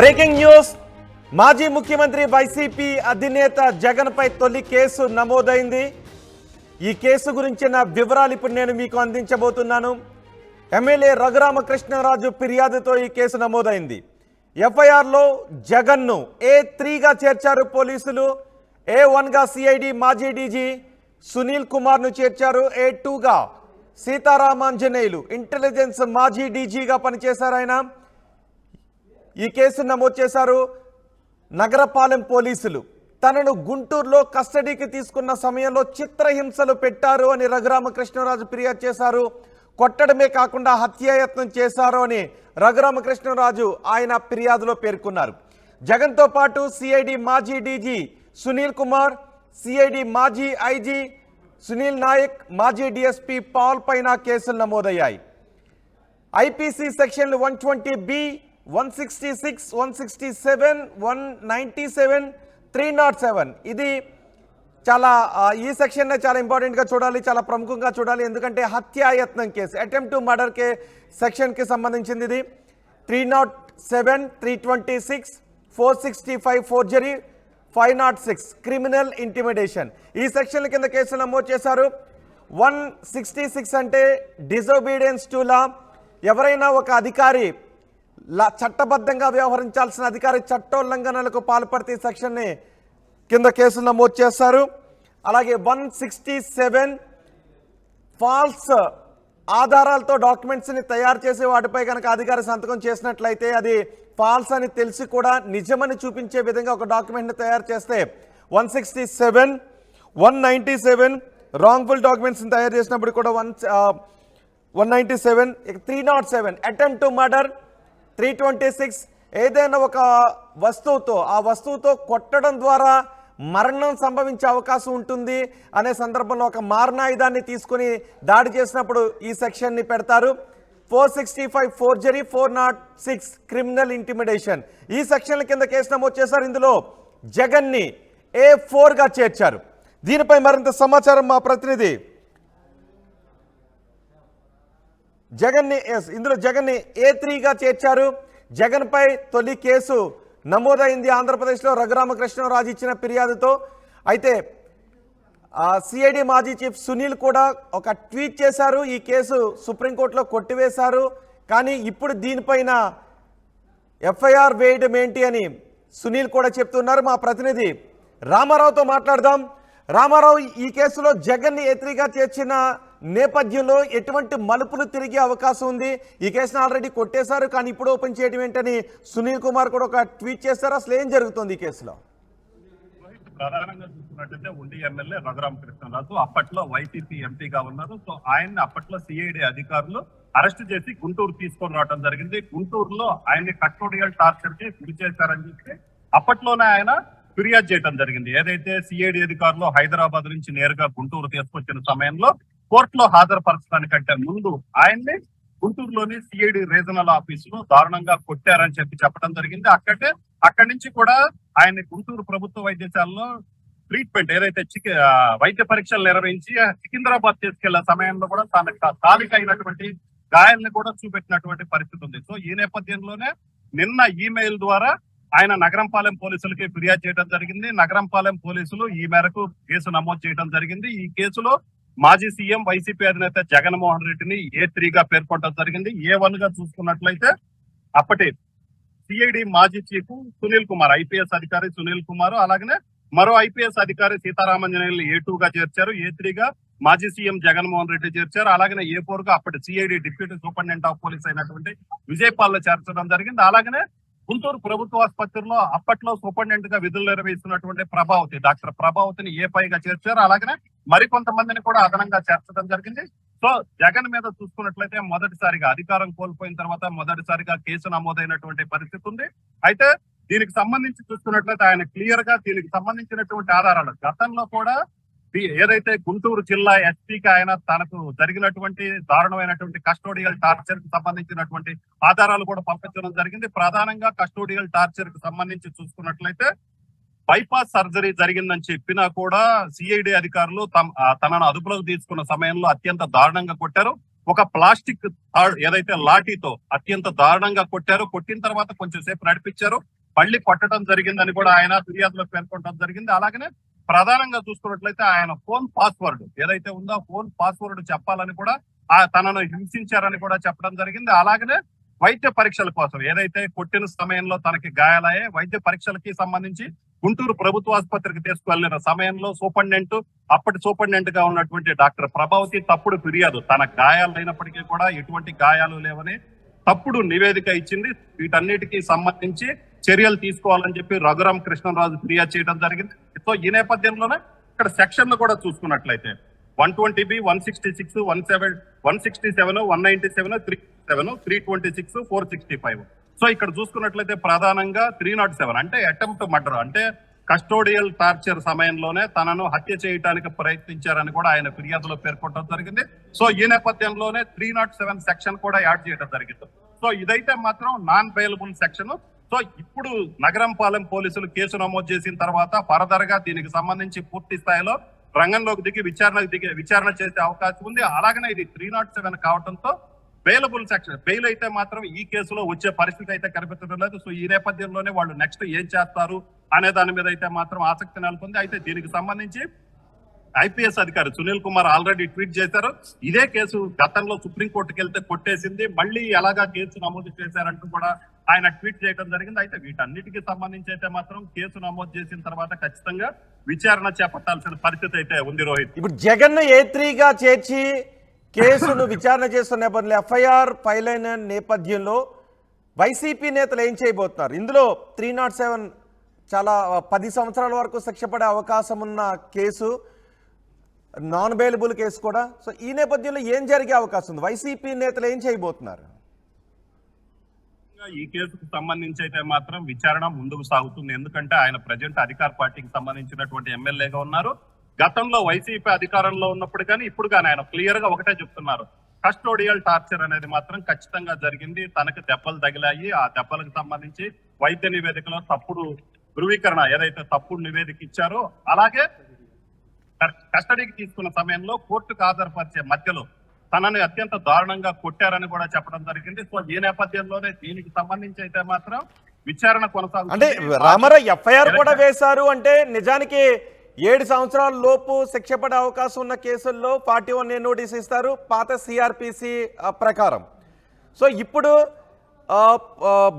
Breaking news. మాజీ ముఖ్యమంత్రి YCP అధినేత జగన్పై తొలి కేసు నమోదైంది. ఈ కేసు గురించిన వివరాలు ఇప్పుడు నేను మీకు అందించబోతున్నాను. ఎమ్మెల్యే రఘురామకృష్ణరాజు ఫిర్యాదుతో ఈ కేసు నమోదైంది. ఎఫ్ఐఆర్లో జగన్ను ఏ త్రీగా చేర్చారు పోలీసులు ఏ వన్గా సిఐడి మాజీ డీజీ సునీల్ కుమార్ను చేర్చారు ఏ టూగా సీతారామాంజనేయులు ఇంటెలిజెన్స్ మాజీ డీజీగా పనిచేశారు ఆయన. ఈ కేసు నమోదు చేశారు నగరపాలెం పోలీసులు. తనను గుంటూరులో కస్టడీకి తీసుకున్న సమయంలో చిత్రహింసలు పెట్టారు అని రఘురామకృష్ణరాజు ఫిర్యాదు చేశారు. కొట్టడమే కాకుండా హత్యాయత్నం చేశారు అని రఘురామకృష్ణరాజు ఆయన ఫిర్యాదులో పేర్కొన్నారు. జగన్తో పాటు సిఐడి మాజీ డీజీ సునీల్ కుమార్ సిఐడి మాజీ ఐజీ సునీల్ నాయక్ మాజీ డిఎస్పీ పాల్ పైన కేసులు నమోదయ్యాయి. ఐపీసీ సెక్షన్లు one twenty B one sixty six one sixty seven one ninety seven three not seven ఇది చాలా ఈ సెక్షన్నే చాలా ఇంపార్టెంట్గా చూడాలి చాలా ప్రముఖంగా చూడాలి. ఎందుకంటే హత్యాయత్నం కేసు అటెంప్ట్ టు మర్డర్ కే సెక్షన్కి సంబంధించింది ఇది. Three not seven three twenty six four sixty five forgery five not six criminal intimidation ఈ సెక్షన్ల కింద కేసులు నమోదు చేశారు. వన్ సిక్స్టీ సిక్స్ అంటే డిజోబీడియన్స్ టు లా ఎవరైనా ఒక అధికారి చట్టబద్ధంగా వ్యవహరించాల్సిన అధికారి చట్టోల్లంఘనలకు పాల్పడితే సెక్షన్ని కింద కేసులు నమోదు చేస్తారు. అలాగే వన్ సిక్స్టీ సెవెన్ ఫాల్స్ ఆధారాలతో డాక్యుమెంట్స్ని తయారు చేసి వాటిపై కనుక అధికారి సంతకం చేసినట్లయితే అది ఫాల్స్ అని తెలిసి కూడా నిజమని చూపించే విధంగా ఒక డాక్యుమెంట్ని తయారు చేస్తే one sixty seven one ninety seven wrongful డాక్యుమెంట్స్ని తయారు చేసినప్పుడు కూడా one one ninety seven three not seven attempt to murder three twenty six ఏదైనా ఒక వస్తువుతో ఆ వస్తువుతో కొట్టడం ద్వారా మరణం సంభవించే అవకాశం ఉంటుంది అనే సందర్భంలో ఒక మారణాయుధాన్ని తీసుకుని దాడి చేసినప్పుడు ఈ సెక్షన్ని పెడతారు. Four sixty five forgery four not six criminal intimidation. ఈ సెక్షన్ల కింద కేసు నమోదు చేశారు. ఇందులో జగన్ని ఏ ఫోర్గా చేర్చారు? దీనిపై మరింత సమాచారం మా ప్రతినిధి జగన్ని ఎస్ ఇందులో జగన్ని ఏ త్రీగా చేర్చారు? జగన్పై తొలి కేసు నమోదైంది ఆంధ్రప్రదేశ్లో రఘురామకృష్ణరాజు ఇచ్చిన ఫిర్యాదుతో. అయితే సిఐడి మాజీ చీఫ్ సునీల్ కూడా ఒక ట్వీట్ చేశారు ఈ కేసు సుప్రీంకోర్టులో కొట్టివేశారు. కానీ ఇప్పుడు దీనిపైన ఎఫ్ఐఆర్ వేయడం ఏంటి అని సునీల్ కూడా చెప్తున్నారు మా ప్రతినిధి. రామారావుతో మాట్లాడదాం. రామారావు ఈ కేసులో జగన్ని ఎత్రిగా చేర్చిన నేపథ్యంలో ఎటువంటి మలుపులు తిరిగే అవకాశం ఉంది? ఈ కేసును ఆల్రెడీ కొట్టేశారు కానీ ఇప్పుడు ఓపెన్ చేయడం ఏంటని సునీల్ కుమార్ కూడా ఒక ట్వీట్ చేశారు. అసలు ఏం జరుగుతుంది ఈ కేసులో? ప్రధానంగా చూసుకున్నట్టయితే ఉండి ఎమ్మెల్యే రఘురామకృష్ణరాజు అప్పట్లో వైసీపీ ఎంపీగా ఉన్నారు. సో ఆయన్ని అప్పట్లో సిఐడి అధికారులు అరెస్ట్ చేసి గుంటూరు తీసుకొని రావడం జరిగింది. గుంటూరులో ఆయన్ని కస్టోడియల్ టార్చర్కి గురి చేశారని చెప్పి అప్పట్లోనే ఆయన ఫిర్యాదు చేయడం జరిగింది. ఏదైతే సిఐడి అధికారులు హైదరాబాద్ నుంచి నేరుగా గుంటూరు తీసుకొచ్చిన సమయంలో కోర్టులో హాజరుపరచడానికంటే ముందు ఆయన్ని గుంటూరులోని సిఐడి రీజనల్ ఆఫీస్లో దారుణంగా కొట్టారని చెప్పి చెప్పడం జరిగింది. అక్కడే అక్కడి నుంచి కూడా ఆయన గుంటూరు ప్రభుత్వ వైద్యశాలలో ట్రీట్మెంట్ ఏదైతే చికి వైద్య పరీక్షలు నిర్వహించి సికింద్రాబాద్ తీసుకెళ్ళే సమయంలో కూడా తన తాలిక అయినటువంటి గాయాలను కూడా చూపెట్టినటువంటి పరిస్థితి ఉంది. సో ఈ నేపథ్యంలోనే నిన్న ఈమెయిల్ ద్వారా ఆయన నగరంపాలెం పోలీసులకి ఫిర్యాదు చేయడం జరిగింది. నగరంపాలెం పోలీసులు ఈ మేరకు కేసు నమోదు చేయడం జరిగింది. ఈ కేసులో మాజీ సీఎం వైసీపీ అధినేత జగన్మోహన్ రెడ్డిని ఏ త్రీగా పేర్కొనడం జరిగింది? ఏ వన్గా చూసుకున్నట్లయితే అప్పటి సిఐడి మాజీ చీఫ్ సునీల్ కుమార్ ఐపీఎస్ అధికారి సునీల్ కుమార్ అలాగనే మరో ఐపీఎస్ అధికారి సీతారామంజనేయులు ఏ టూ గా చేర్చారు? ఏ త్రీగా మాజీ సీఎం జగన్మోహన్ రెడ్డి చేర్చారు? అలాగనే ఏ ఫోర్గా అప్పటి CID deputy superintendent of police అయినటువంటి విజయపాల్లో చేర్చడం జరిగింది. అలాగనే గుంటూరు ప్రభుత్వ ఆసుపత్రిలో అప్పట్లో సూపరింటెండెంట్గా విధులు నిర్వహిస్తున్నటువంటి ప్రభావతి డాక్టర్ ప్రభావతిని ఏ పైగా చేర్చారు అలాగనే మరికొంతమందిని కూడా అదనంగా చేర్చడం జరిగింది. సో జగన్ మీద చూసుకున్నట్లయితే మొదటిసారిగా అధికారం కోల్పోయిన తర్వాత మొదటిసారిగా కేసు నమోదైనటువంటి పరిస్థితి ఉంది. అయితే దీనికి సంబంధించి చూసుకున్నట్లయితే ఆయన క్లియర్గా దీనికి సంబంధించినటువంటి ఆధారాలు గతంలో కూడా ఏదైతే గుంటూరు జిల్లా ఎస్పీకి ఆయన తనకు జరిగినటువంటి దారుణమైనటువంటి కస్టోడియల్ టార్చర్కి సంబంధించినటువంటి ఆధారాలు కూడా పంపించడం జరిగింది. ప్రధానంగా కస్టోడియల్ టార్చర్కి సంబంధించి చూసుకున్నట్లయితే బైపాస్ సర్జరీ జరిగిందని చెప్పినా కూడా సిఐడి అధికారులు తమ తనను అదుపులోకి తీసుకున్న సమయంలో అత్యంత దారుణంగా కొట్టారు. ఒక ప్లాస్టిక్ ఏదైతే లాఠీతో అత్యంత దారుణంగా కొట్టారు కొట్టిన తర్వాత కొంచెం సేపు నడిపించారు. మళ్ళీ కొట్టడం జరిగిందని కూడా ఆయన ఫిర్యాదులో పేర్కొనడం జరిగింది. అలాగనే ప్రధానంగా చూసుకున్నట్లయితే ఆయన ఫోన్ పాస్వర్డ్ ఏదైతే ఉందో ఫోన్ పాస్వర్డ్ చెప్పాలని కూడా ఆ తనను హింసించారని కూడా చెప్పడం జరిగింది. అలాగనే వైద్య పరీక్షల కోసం ఏదైతే కొట్టిన సమయంలో తనకి గాయాలయ్యే వైద్య పరీక్షలకి సంబంధించి గుంటూరు ప్రభుత్వ ఆసుపత్రికి తీసుకువెళ్ళిన సమయంలో సూపరింటెండెంట్ అప్పటి సూపరింటెండెంట్గా ఉన్నటువంటి డాక్టర్ ప్రభావతి తప్పుడు ఫిర్యాదు. తన గాయాలు అయినప్పటికీ కూడా ఎటువంటి గాయాలు లేవని తప్పుడు నివేదిక ఇచ్చింది. వీటన్నిటికీ సంబంధించి చర్యలు తీసుకోవాలని చెప్పి రఘురాం కృష్ణరాజు ఫిర్యాదు చేయడం జరిగింది. సో ఈ నేపథ్యంలోనే ఇక్కడ సెక్షన్లు కూడా చూసుకున్నట్లయితే one twenty B one sixty six one seven one sixty seven one ninety seven three seven three twenty six four sixty five. So ఇక్కడ చూసుకున్నట్లయితే ప్రధానంగా త్రీ నాట్ సెవెన్ అంటే అటెంప్ట్ మర్డర్ అంటే కస్టోడియల్ టార్చర్ సమయంలోనే తనను హత్య చేయడానికి ప్రయత్నించారని కూడా ఆయన ఫిర్యాదులో పేర్కొనడం జరిగింది. సో ఈ నేపథ్యంలోనే త్రీ నాట్ సెవెన్ సెక్షన్ కూడా యాడ్ చేయడం జరిగింది. సో ఇదైతే మాత్రం నాన్ బెయిలబుల్ సెక్షన్ సో ఇప్పుడు నగరంపాలెం పోలీసులు కేసు నమోదు చేసిన తర్వాత ఫర్దర్గా దీనికి సంబంధించి పూర్తి స్థాయిలో రంగంలోకి దిగి విచారణకు దిగి విచారణ చేసే అవకాశం ఉంది. అలాగనే ఇది త్రీ నాట్ సెవెన్ కావడంతో బెయిలబుల్ సెక్షన్ బెయిల్ అయితే మాత్రం ఈ కేసులో వచ్చే పరిస్థితి అయితే కనిపించడం లేదు. సో ఈ నేపథ్యంలోనే వాళ్ళు నెక్స్ట్ ఏం చేస్తారు అనే దాని మీద అయితే మాత్రం ఆసక్తి నెలకొంది. అయితే దీనికి సంబంధించి ఐపీఎస్ అధికారి సునీల్ కుమార్ ఆల్రెడీ ట్వీట్ చేశారు. ఇదే కేసు గతంలో సుప్రీంకోర్టుకి వెళ్తే కొట్టేసింది. మళ్ళీ ఎలాగా కేసు నమోదు చేశారంటూ కూడా ఆయన ట్వీట్ చేయడం జరిగింది. అయితే వీటన్నిటికీ సంబంధించి అయితే మాత్రం కేసు నమోదు చేసిన తర్వాత ఖచ్చితంగా విచారణ చేపట్టాల్సిన పరిస్థితి అయితే ఉంది రోహిత్. ఇప్పుడు జగన్ ఏ త్రీగా చేర్చి కేసును విచారణ చేస్తున్న నేపథ్యంలో ఎఫ్ఐఆర్ ఫైల్ అయిన నేపథ్యంలో వైసీపీ నేతలు ఏం చేయబోతున్నారు? ఇందులో త్రీ నాట్ సెవెన్ చాలా పది సంవత్సరాల వరకు శిక్ష పడే అవకాశం ఉన్న కేసు నాన్ బెయిలబుల్ కేసు కూడా. సో ఈ నేపథ్యంలో ఏం జరిగే అవకాశం ఉంది? వైసీపీ నేతలు ఏం చేయబోతున్నారు? ఈ కేసుకు సంబంధించి అయితే మాత్రం విచారణ ముందుకు సాగుతుంది. ఎందుకంటే ఆయన ప్రజెంట్ అధికార పార్టీకి సంబంధించినటువంటి ఎమ్మెల్యేగా ఉన్నారు. గతంలో వైసీపీ అధికారంలో ఉన్నప్పుడు కానీ ఇప్పుడు కానీ ఆయన క్లియర్గా ఒకటే చెప్తున్నారు. కస్టోడియల్ టార్చర్ అనేది మాత్రం ఖచ్చితంగా జరిగింది. తనకు దెబ్బలు తగిలాయి. ఆ దెబ్బలకు సంబంధించి వైద్య నివేదికలో తప్పుడు ధృవీకరణ ఏదైతే తప్పుడు నివేదిక ఇచ్చారో అలాగే కస్టడీకి తీసుకున్న సమయంలో కోర్టుకు హాజరుపరిచే మధ్యలో తనని అత్యంత దారుణంగా కొట్టారని కూడా చెప్పడం జరిగింది. సో ఈ నేపథ్యంలోనే దీనికి సంబంధించి అయితే మాత్రం విచారణ కొనసాగుతుంది. అంటే రామారావు ఎఫ్ఐఆర్ కూడా వేశారు అంటే నిజానికి ఏడు సంవత్సరాల లోపు శిక్ష పడే అవకాశం ఉన్న కేసుల్లో ఫార్టీ వన్ ఏ నోటీస్ ఇస్తారు. పాత సిఆర్పిసి ప్రకారం. సో ఇప్పుడు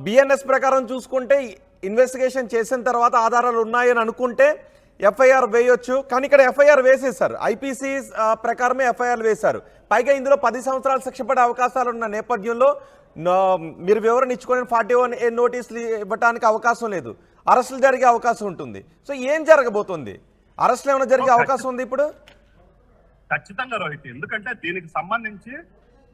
బిఎన్ఎస్ ప్రకారం చూసుకుంటే ఇన్వెస్టిగేషన్ చేసిన తర్వాత ఆధారాలు ఉన్నాయని అనుకుంటే ఎఫ్ఐఆర్ వేయొచ్చు. కానీ ఇక్కడ ఎఫ్ఐఆర్ వేసేశారు. ఐపీసీ ప్రకారమే ఎఫ్ఐఆర్ వేశారు. పైగా ఇందులో పది సంవత్సరాలు శిక్ష పడే అవకాశాలు ఉన్న నేపథ్యంలో మీరు వివరణ ఇచ్చుకొని ఫార్టీ వన్ ఏ నోటీసులు ఇవ్వడానికి అవకాశం లేదు. అరెస్టులు జరిగే అవకాశం ఉంటుంది. సో ఏం జరగబోతుంది? అరెస్టులు ఏమైనా జరిగే అవకాశం ఉంది ఇప్పుడు? ఖచ్చితంగా రోహిత్ ఎందుకంటే దీనికి సంబంధించి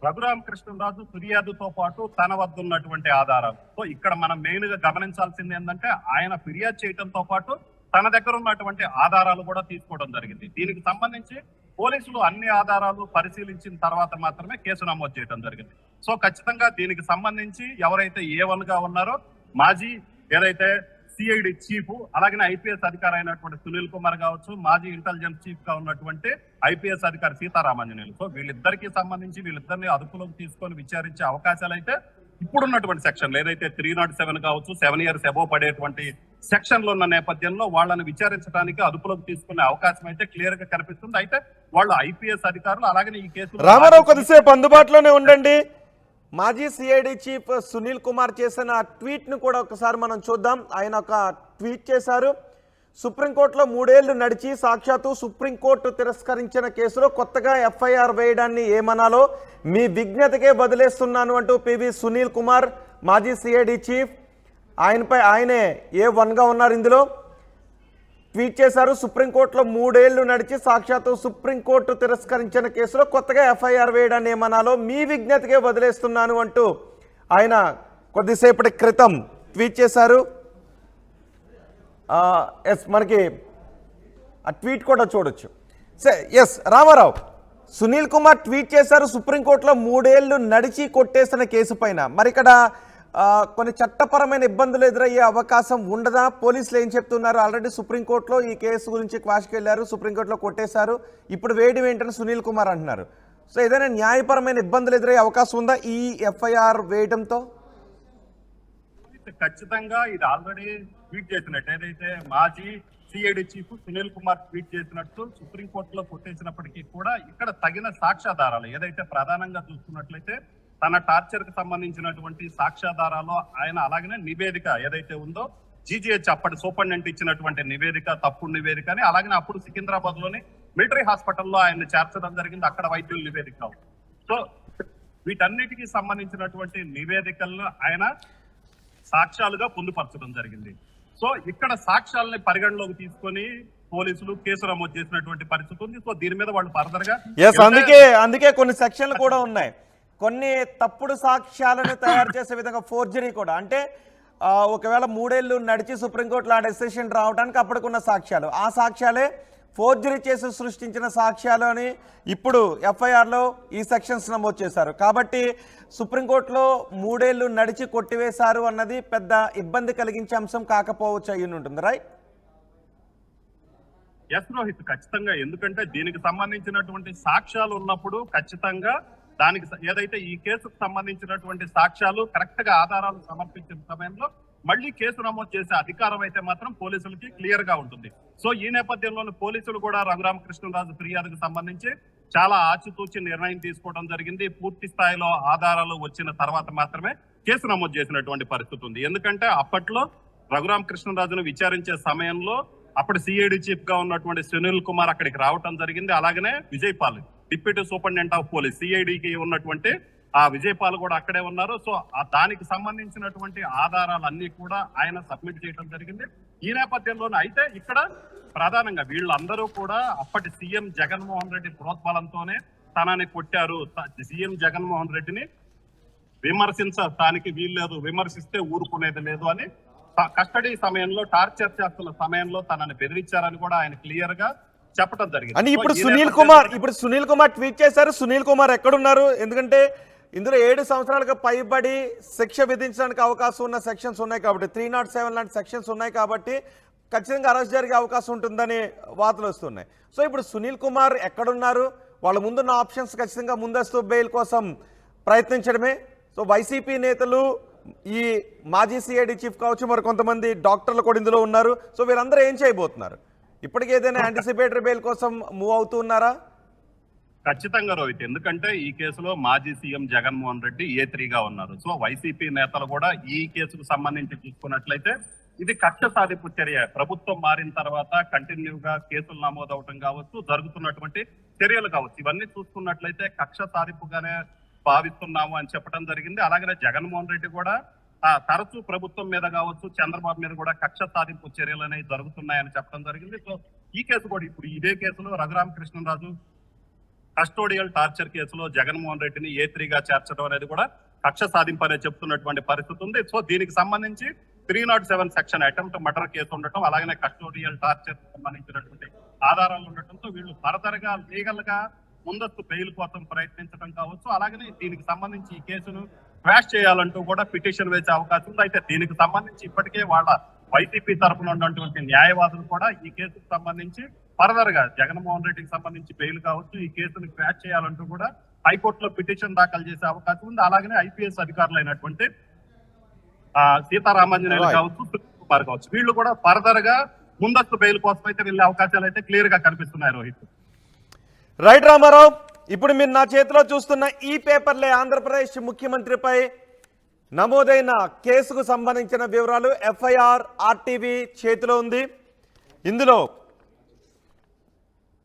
రఘురామకృష్ణరాజు ఫిర్యాదుతో పాటు తన వద్ద ఉన్నటువంటి ఆధారాలు సో ఇక్కడ మనం మెయిన్గా గమనించాల్సింది ఏంటంటే ఆయన ఫిర్యాదు చేయడంతో పాటు తన దగ్గర ఉన్నటువంటి ఆధారాలు కూడా తీసుకోవడం జరిగింది. దీనికి సంబంధించి పోలీసులు అన్ని ఆధారాలు పరిశీలించిన తర్వాత మాత్రమే కేసు నమోదు చేయడం జరిగింది. సో ఖచ్చితంగా దీనికి సంబంధించి ఎవరైతే ఏ వన్గా ఉన్నారో మాజీ ఏదైతే సిఐడి చీఫ్ అలాగే ఐపీఎస్ అధికారి అయినటువంటి సునీల్ కుమార్ కావచ్చు మాజీ ఇంటెలిజెన్స్ చీఫ్గా ఉన్నటువంటి ఐపీఎస్ అధికారి సీతారామాంజనేయులు సో వీళ్ళిద్దరికి సంబంధించి వీళ్ళిద్దరిని అదుపులోకి తీసుకొని విచారించే అవకాశాలు అయితే ఇప్పుడున్నటువంటి సెక్షన్ ఏదైతే త్రీ నాట్ సెవెన్ కావచ్చు సెవెన్ ఇయర్స్ ఎబో పడేటువంటి సెక్షన్లు ఉన్న నేపథ్యంలో వాళ్ళని విచారించడానికి అదుపులోకి తీసుకునే అవకాశం అయితే క్లియర్గా కనిపిస్తుంది. అయితే వాళ్ళు ఐపీఎస్ అధికారులు అలాగే ఈ కేసు రామారావు కొద్దిసేపు అందుబాటులోనే ఉండండి. మాజీ సిఐడి చీఫ్ సునీల్ కుమార్ చేసిన ట్వీట్ను కూడా ఒకసారి మనం చూద్దాం. ఆయన ఒక ట్వీట్ చేశారు. సుప్రీంకోర్టులో మూడేళ్ళు నడిచి సాక్షాత్తు సుప్రీంకోర్టు తిరస్కరించిన కేసులో కొత్తగా ఎఫ్ఐఆర్ వేయడాన్ని ఏమనాలో మీ విజ్ఞతకే వదిలేస్తున్నాను అంటూ పివి సునీల్ కుమార్ మాజీ సిఐడి చీఫ్ ఆయనపై ఆయనే ఏ వన్గా ఉన్నారు ఇందులో? ట్వీట్ చేశారు సుప్రీంకోర్టులో మూడేళ్ళు నడిచి సాక్షాత్తు సుప్రీంకోర్టు తిరస్కరించిన కేసులో కొత్తగా ఎఫ్ఐఆర్ వేయడాన్ని ఏమనాలో మీ విజ్ఞతకే వదిలేస్తున్నాను అంటూ ఆయన కొద్దిసేపటి క్రితం ట్వీట్ చేశారు. ఎస్ మనకి ఆ ట్వీట్ కూడా చూడొచ్చు. ఎస్ రామారావు సునీల్ కుమార్ ట్వీట్ చేశారు సుప్రీంకోర్టులో మూడేళ్ళు నడిచి కొట్టేసిన కేసు పైన. మరి ఇక్కడ ఆ, కొన్ని చట్టపరమైన ఇబ్బందులు ఎదురయ్యే అవకాశం ఉండదా? పోలీసులు ఏం చెప్తున్నారు? ఆల్రెడీ సుప్రీంకోర్టులో ఈ కేసు గురించి క్వాష్కి వెళ్ళారు సుప్రీంకోర్టులో కొట్టేశారు. ఇప్పుడు వేయడం ఏంటని సునీల్ కుమార్ అంటున్నారు. సో ఏదైనా న్యాయపరమైన ఇబ్బందులు ఎదురయ్యే అవకాశం ఉందా ఈ ఎఫ్ఐఆర్ వేయడంతో? ఖచ్చితంగా ఇది ఆల్రెడీ ట్వీట్ చేసినట్టు. ఏదైతే మాజీ CID chief Sunil Kumar tweet చేసినట్టు సుప్రీంకోర్టులో కొట్టేసినప్పటికీ కూడా ఇక్కడ తగిన సాక్ష్యాధారాలు ఏదైతే ప్రధానంగా చూసుకున్నట్లయితే తన టార్చర్కి సంబంధించినటువంటి సాక్ష్యాధారాలు ఆయన అలాగనే నివేదిక ఏదైతే ఉందో జీజీహెచ్ అప్పటి సూపరింటెండెంట్ ఇచ్చినటువంటి నివేదిక తప్పుడు నివేదిక అని అలాగనే అప్పుడు సికింద్రాబాద్లోని మిలిటరీ హాస్పిటల్లో ఆయన చేర్చడం జరిగింది. అక్కడ వైద్యుల నివేదిక. సో వీటన్నిటికీ సంబంధించినటువంటి నివేదికలను ఆయన సాక్ష్యాలుగా పొందుపరచడం జరిగింది. సో ఇక్కడ సాక్ష్యాలని పరిగణలోకి తీసుకొని పోలీసులు కేసు నమోదు చేసినటువంటి పరిస్థితి ఉంది. సో దీని మీద వాళ్ళు ఫర్దర్గా అందుకే అందుకే కొన్ని సెక్షన్లు కూడా ఉన్నాయి. కొన్ని తప్పుడు సాక్ష్యాలను తయారు చేసే విధంగా ఫోర్జరీ కూడా. అంటే ఒకవేళ మూడేళ్ళు నడిచి సుప్రీంకోర్టులో ఆ డెసిషన్ రావడానికి అప్పటికున్న సాక్ష్యాలు. ఆ సాక్ష్యాలే ఫోర్జరీ చేసి సృష్టించిన సాక్ష్యాలు అని ఇప్పుడు ఎఫ్ఐఆర్లో ఈ సెక్షన్స్ నమోదు చేశారు. కాబట్టి సుప్రీంకోర్టులో మూడేళ్ళు నడిచి కొట్టివేశారు అన్నది పెద్ద ఇబ్బంది కలిగించే అంశం కాకపోవచ్చు అయ్యి ఉంటుంది రైట్ ఎస్ రోహిత్ ఖచ్చితంగా. ఎందుకంటే దీనికి సంబంధించినటువంటి సాక్ష్యాలు ఉన్నప్పుడు ఖచ్చితంగా దానికి ఏదైతే ఈ కేసుకు సంబంధించినటువంటి సాక్ష్యాలు కరెక్ట్గా ఆధారాలు సమర్పించిన సమయంలో మళ్ళీ కేసు నమోదు చేసే అధికారం అయితే మాత్రం పోలీసులకి క్లియర్గా ఉంటుంది. సో ఈ నేపథ్యంలోనే పోలీసులు కూడా రఘురామకృష్ణరాజు ఫిర్యాదుకు సంబంధించి చాలా ఆచితూచి నిర్ణయం తీసుకోవడం జరిగింది. పూర్తి స్థాయిలో ఆధారాలు వచ్చిన తర్వాత మాత్రమే కేసు నమోదు చేసినటువంటి పరిస్థితి ఉంది. ఎందుకంటే అప్పట్లో రఘురామకృష్ణరాజును విచారించే సమయంలో అప్పుడు సిఐడి చీఫ్గా ఉన్నటువంటి సునీల్ కుమార్ అక్కడికి రావటం జరిగింది. అలాగనే Vijaypal deputy superintendent of police సిఐడికి ఉన్నటువంటి ఆ విజయపాల్ కూడా అక్కడే ఉన్నారు. సో ఆ దానికి సంబంధించినటువంటి ఆధారాలన్నీ కూడా ఆయన సబ్మిట్ చేయడం జరిగింది. ఈ నేపథ్యంలోనే అయితే ఇక్కడ ప్రధానంగా వీళ్ళందరూ కూడా అప్పటి సీఎం జగన్మోహన్ రెడ్డి ప్రోత్బలంతోనే తనని కొట్టారు. సీఎం జగన్మోహన్ రెడ్డిని విమర్శించడానికి వీల్లేదు. విమర్శిస్తే ఊరుకునేది లేదు అని కస్టడీ సమయంలో టార్చర్ చేస్తున్న సమయంలో తనని బెదిరించారని కూడా ఆయన క్లియర్గా చెప్పడం జరిగింది అని ఇప్పుడు సునీల్ కుమార్ ఇప్పుడు సునీల్ కుమార్ ట్వీట్ చేశారు. సునీల్ కుమార్ ఎక్కడున్నారు? ఎందుకంటే ఇందులో ఏడు సంవత్సరాలకు పైబడి శిక్ష విధించడానికి అవకాశం ఉన్న సెక్షన్స్ ఉన్నాయి కాబట్టి త్రీ నాట్ సెవెన్ లాంటి సెక్షన్స్ ఉన్నాయి కాబట్టి ఖచ్చితంగా అరెస్ట్ జరిగే అవకాశం ఉంటుందని వార్తలు వస్తున్నాయి. సో ఇప్పుడు సునీల్ కుమార్ ఎక్కడున్నారు? వాళ్ళ ముందున్న ఆప్షన్స్ ఖచ్చితంగా ముందస్తు బెయిల్ కోసం ప్రయత్నించడమే. సో వైసీపీ నేతలు ఈ మాజీ సిఐడి చీఫ్ కావచ్చు మరి కొంతమంది డాక్టర్లు కూడా ఇందులో ఉన్నారు. సో వీరందరూ ఏం చేయబోతున్నారు? ఇప్పటికి ఏదైనా యాంటిసిపేటరీ బెయిల్ కోసం మూవ్ అవుతూ ఉన్నారా? ఖచ్చితంగా రోహిత్. ఎందుకంటే ఈ కేసులో మాజీ సీఎం జగన్మోహన్ రెడ్డి ఏ త్రీగా ఉన్నారు. సో వైసీపీ నేతలు కూడా ఈ కేసుకు సంబంధించి చూసుకున్నట్లయితే ఇది కక్ష సాధింపు చర్య. ప్రభుత్వం మారిన తర్వాత కంటిన్యూగా కేసులు నమోదవటం కావచ్చు జరుగుతున్నటువంటి చర్యలు కావచ్చు. ఇవన్నీ చూసుకున్నట్లయితే కక్ష సాధింపుగానే భావిస్తున్నాము అని చెప్పడం జరిగింది. అలాగే జగన్మోహన్ రెడ్డి కూడా ఆ, తరచూ ప్రభుత్వం మీద కావచ్చు చంద్రబాబు మీద కూడా కక్ష సాధింపు చర్యలు అనేవి జరుగుతున్నాయని చెప్పడం జరిగింది. సో ఈ కేసు కూడా ఇప్పుడు ఇదే కేసులో రఘురామకృష్ణరాజు కస్టోడియల్ టార్చర్ కేసులో జగన్మోహన్ రెడ్డిని ఏ త్రీగా చేర్చడం అనేది కూడా కక్ష సాధింపు చెప్తున్నటువంటి పరిస్థితి ఉంది. సో దీనికి సంబంధించి three not seven section attempt murder case ఉండటం అలాగనే కస్టోడియల్ టార్చర్ సంబంధించినటువంటి ఆధారాలు ఉండటంతో వీళ్ళు ఫర్దర్గా లీగల్గా లీగల్గా ముందస్తు బెయిల్ కోసం ప్రయత్నించడం కావచ్చు. అలాగనే దీనికి సంబంధించి ఈ కేసును క్రాష్ చేయాలంటూ కూడా పిటిషన్ వేసే అవకాశం ఉంది. అయితే దీనికి సంబంధించి ఇప్పటికే వాళ్ళ వైసీపీ తరఫున ఉన్నటువంటి న్యాయవాదులు కూడా ఈ కేసుకు సంబంధించి ఫర్దర్గా జగన్మోహన్ రెడ్డికి సంబంధించి బెయిల్ కావచ్చు ఈ కేసును క్వాష్ చేయాలంటూ కూడా హైకోర్టులో పిటిషన్ దాఖలు చేసే అవకాశం ఉంది. అలాగనే ఐపీఎస్ అధికారులు అయినటువంటి ఆ, సీతారామాంజనేయులు. కావచ్చు సునీల్ కుమార్ కావచ్చు. వీళ్ళు కూడా ఫర్దర్గా ముందస్తు బెయిల్ కోసం అయితే వెళ్ళే అవకాశాలు అయితే క్లియర్గా కనిపిస్తున్నాయి రోహిత్. రైట్ రామారావు ఇప్పుడు మీరు నా చేతిలో చూస్తున్న ఈ పేపర్లే ఆంధ్రప్రదేశ్ ముఖ్యమంత్రిపై నమోదైన కేసుకు సంబంధించిన వివరాలు ఎఫ్ఐఆర్ ఆర్టీవీ చేతిలో ఉంది. ఇందులో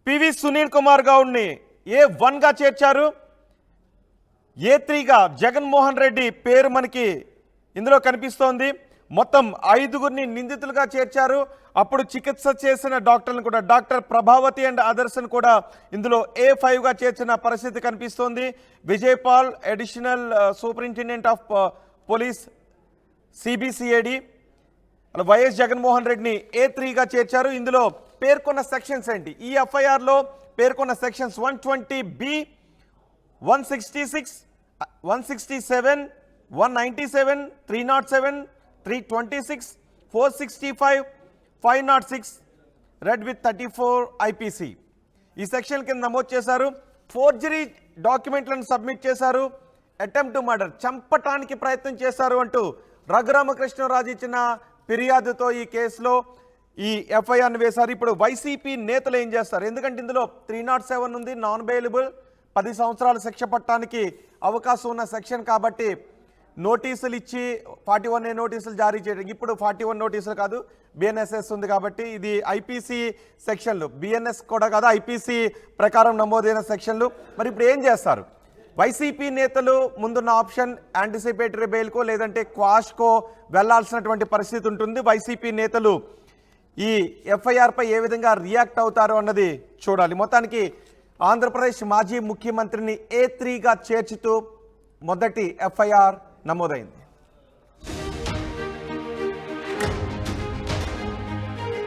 పివి సునీల్ కుమార్ గౌడ్ని ఏ వన్గా చేర్చారు? ఏ త్రీగా జగన్మోహన్ రెడ్డి పేరు మనకి ఇందులో కనిపిస్తోంది. మొత్తం ఐదుగురిని నిందితులుగా చేర్చారు. అప్పుడు చికిత్స చేసిన డాక్టర్లను కూడా డాక్టర్ ప్రభావతి అండ్ అదర్స్ని కూడా ఇందులో ఏ ఫైవ్గా చేర్చిన పరిస్థితి కనిపిస్తోంది. Vijaypal additional uh, superintendent of uh, police CBCID YS Jaganmohan రెడ్డిని ఏ త్రీగా చేర్చారు? ఇందులో పేర్కొన్న సెక్షన్స్ ఏంటి? ఈ ఎఫ్ఐఆర్లో పేర్కొన్న sections one twenty B one sixty six one sixty seven one ninety seven three not seven three twenty six four sixty five five not six read with thirty four IPC ఈ section కింద నమోదు చేశారు. Forgery డాక్యుమెంట్లను submit చేశారు. Attempt murder. చంపటానికి ప్రయత్నం చేశారు అంటూ రఘురామకృష్ణరాజు ఇచ్చిన ఫిర్యాదుతో ఈ కేసులో ఈ ఎఫ్ఐఆర్ని వేశారు. ఇప్పుడు వైసీపీ నేతలు ఏం చేస్తారు? ఎందుకంటే ఇందులో త్రీ నాట్ సెవెన్ ఉంది నాన్ బెయిలబుల్ పది సంవత్సరాలు శిక్ష పట్టడానికి అవకాశం ఉన్న సెక్షన్ కాబట్టి నోటీసులు ఇచ్చి ఫార్టీ వన్ ఏ నోటీసులు జారీ చేయడం. ఇప్పుడు ఫార్టీ వన్ నోటీసులు కాదు బిఎన్ఎస్ఎస్ ఉంది కాబట్టి ఇది ఐపీసీ సెక్షన్లు బిఎన్ఎస్ కూడా కాదు ఐపీసీ ప్రకారం నమోదైన సెక్షన్లు మరి ఇప్పుడు ఏం చేస్తారు? వైసీపీ నేతలు ముందున్న ఆప్షన్ యాంటిసిపేటరీ బెయిల్కో లేదంటే క్వాష్కో వెళ్ళాల్సినటువంటి పరిస్థితి ఉంటుంది. వైసీపీ నేతలు ఈ ఎఫ్ఐఆర్పై ఏ విధంగా రియాక్ట్ అవుతారు అన్నది చూడాలి. మొత్తానికి ఆంధ్రప్రదేశ్ మాజీ ముఖ్యమంత్రిని ఏ త్రీగా చేర్చుతూ మొదటి ఎఫ్ఐఆర్ నమోదైంది.